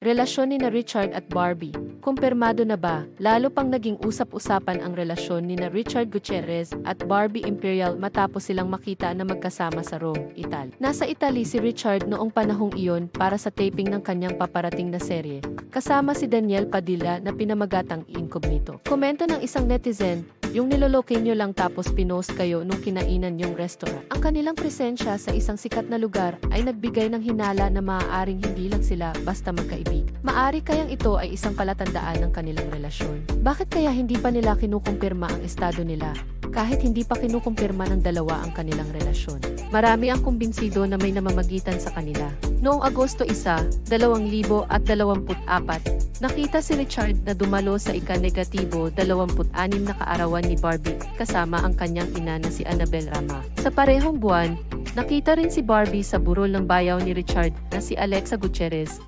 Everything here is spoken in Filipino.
Relasyon ni na Richard at Barbie. Kumpirmado na ba? Lalo pang naging usap-usapan ang relasyon ni na Richard Gutierrez at Barbie Imperial matapos silang makita na magkasama sa Rome, Italy. Nasa Italy si Richard noong panahong iyon para sa taping ng kanyang paparating na serye. Kasama si Daniel Padilla na pinamagatang incognito. Komento ng isang netizen, yung niloloke nyo lang tapos pinost kayo nung kinainan yung restaurant. Ang kanilang presensya sa isang sikat na lugar ay nagbigay ng hinala na maaaring hindi lang sila basta magkaibig. Maari kayang ito ay isang palatandaan ng kanilang relasyon. Bakit kaya hindi pa nila kinukumpirma ang estado nila? Kahit hindi pa kinukumpirma ng dalawa ang kanilang relasyon. Marami ang kumbinsido na may namamagitan sa kanila. Noong Agosto 1, 2024, nakita si Richard na dumalo sa ika-negatibo 26 na kaarawan ni Barbie kasama ang kanyang ina na si Annabel Rama. Sa parehong buwan, nakita rin si Barbie sa burol ng bayaw ni Richard na si Alexa Gutierrez